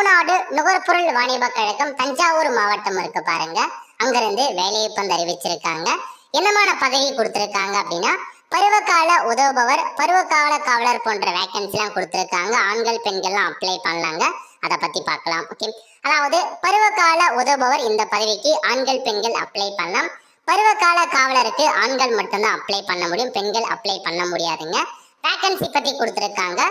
தமிழ்நாடு நுகர்பொருள் வாணிப கழகம் தஞ்சாவூர் மாவட்டம் இருக்கு பாருங்க. அங்கிருந்து வேலையப்பந்து அறிவிச்சிருக்காங்க. என்னமான பதவி கொடுத்துருக்காங்க அப்படின்னா பருவகால உதவுபவர் பருவகால காவலர் போன்ற வேகன்சி எல்லாம் கொடுத்திருக்காங்க. ஆண்கள் பெண்கள்லாம் அப்ளை பண்ணலாங்க. அதை பத்தி பார்க்கலாம் ஓகே அதாவது பருவகால உதவுபவர் இந்த பதவிக்கு ஆண்கள் பெண்கள் அப்ளை பண்ணலாம். பருவகால காவலருக்கு ஆண்கள் மட்டும்தான் அப்ளை பண்ண முடியும். பெண்கள் அப்ளை பண்ண முடியாதுங்க. வேகன்சி பத்தி கொடுத்துருக்காங்க.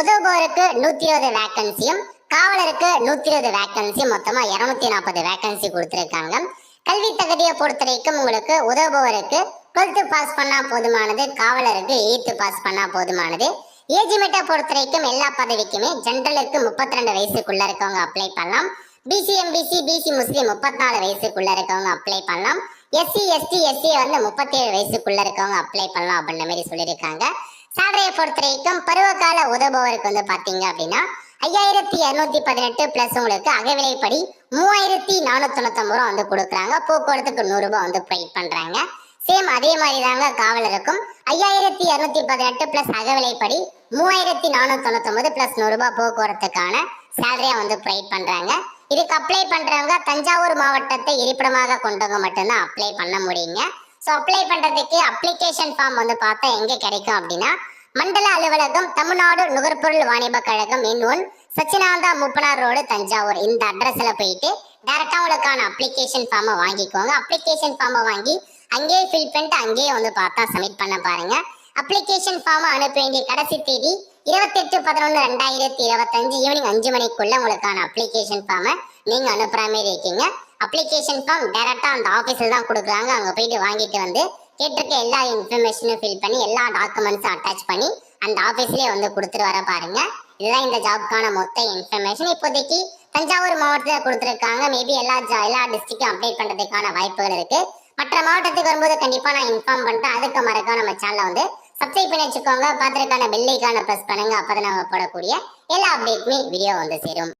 உதவுபவருக்கு நூத்தி இருபது வேகன்சியும் காவலருக்கு நூத்தி இருபது வேகன்சி மொத்தமா இருநூத்தி நாற்பது வேகன்சி கொடுத்துருக்காங்க. கல்வி தகுதியை பொறுத்த வரைக்கும் உங்களுக்கு உதவுபவருக்கு டுவெல்த்து பாஸ் பண்ணா போதுமானது காவலருக்கு எயித்து பாஸ் பண்ணா போதுமானது. ஏஜ் லிமிட்டை பொறுத்த வரைக்கும் எல்லா பதவிக்குமே ஜென்ரலுக்கு முப்பத்தி ரெண்டு வயசுக்குள்ள இருக்கவங்க அப்ளை பண்ணலாம். பிசி எம்பிசி பிசி முஸ்லீம் முப்பத்தி நாலு வயசுக்குள்ள இருக்கவங்க அப்ளை பண்ணலாம். எஸ்சி எஸ்டி எஸ்சி வந்து முப்பத்தேழு வயசுக்குள்ள இருக்கவங்க அப்ளை பண்ணலாம் அப்படின்ற மாதிரி சொல்லியிருக்காங்க. சேலரியை பொறுத்த வரைக்கும் பருவகால உதவுபவருக்கு வந்து பாத்தீங்க அப்படின்னா ஐயாயிரத்தி இருநூத்தி பதினெட்டு பிளஸ் உங்களுக்கு அகவிலைப்படி மூவாயிரத்தி நானூத்தி தொண்ணூத்தொன்பது ரூபா வந்து கொடுக்குறாங்க. போக்குவரத்துக்கு நூறு ரூபாய் வந்து ப்ரை பண்றாங்க. சேம் அதே மாதிரி தாங்க காவலருக்கும் ஐயாயிரத்தி இருநூத்தி பதினெட்டு பிளஸ் அகவிலைப்படி மூவாயிரத்தி நானூத்தி தொண்ணூத்தொன்பது பிளஸ் நூறுபா போக்குவரத்துக்கான சேலரியா வந்து ப்ரொவைட் பண்றாங்க. இதுக்கு அப்ளை பண்றவங்க தஞ்சாவூர் மாவட்டத்தை இருப்பிடமாக கொண்டவங்க மட்டும்தான் அப்ளை பண்ண முடியுங்க. ஸோ அப்ளை பண்றதுக்கு அப்ளிகேஷன் ஃபார்ம் வந்து பார்த்தா எங்க கிடைக்கும் அப்படின்னா மண்டல அலுவலகம் தமிழ்நாடு நுகர்பொருள் வாணிப கழகம் எண் சச்சினாந்தா முப்பனார் ரோடு தஞ்சாவூர். இந்த அட்ரஸ்ல போயிட்டு டேரெக்டாக உங்களுக்கான அப்ளிகேஷன் ஃபார்மை வாங்கிக்கோங்க. அப்ளிகேஷன் ஃபார்மை வாங்கி அங்கேயே ஃபில் பண்ணிட்டு அங்கேயே வந்து பார்த்தா சப்மிட் பண்ண பாருங்க. அப்ளிகேஷன் ஃபார்மை அனுப்ப வேண்டிய கடைசி தேதி இருபத்தெட்டு பதினொன்று ரெண்டாயிரத்தி இருபத்தஞ்சு ஈவினிங் அஞ்சு மணிக்குள்ளே உங்களுக்கான அப்ளிகேஷன் ஃபார்மை நீங்கள் அனுப்புகிற மாதிரி இருக்கீங்க. அப்ளிகேஷன் ஃபார்ம் டேரெக்டாக அந்த ஆஃபீஸில் தான் கொடுக்குறாங்க. அங்கே போயிட்டு வாங்கிட்டு வந்து கேட்டிருக்க எல்லா இன்ஃபர்மேஷனும் ஃபில் பண்ணி எல்லா டாக்குமெண்ட்ஸும் அட்டாச் பண்ணி அந்த ஆஃபீஸ்லேயே வந்து கொடுத்துட்டு வர பாருங்க. இதுதான் இந்த ஜாப்க்கான மொத்த இன்ஃபர்மேஷன் இப்போதைக்கு தஞ்சாவூர் மாவட்டத்தில் கொடுத்துருக்காங்க. மேபி எல்லா ஜா எல்லா டிஸ்ட்ரிக்டும் அப்டேட் பண்ணுறதுக்கான வாய்ப்புகள் இருக்கு. மற்ற மாவட்டத்துக்கு வரும்போது கண்டிப்பாக நான் இன்ஃபார்ம் பண்ணிட்டேன் அதுக்கு மறக்க நம்ம சேனலை வந்து சப்ஸ்கிரைப் பண்ணி வச்சுக்கோங்க. பார்த்துருக்கான பெல்லைக்கான ப்ரெஸ் பண்ணுங்க. அப்போ தான் நம்ம போடக்கூடிய எல்லா அப்டேட்டுமே வீடியோ வந்து சேரும்.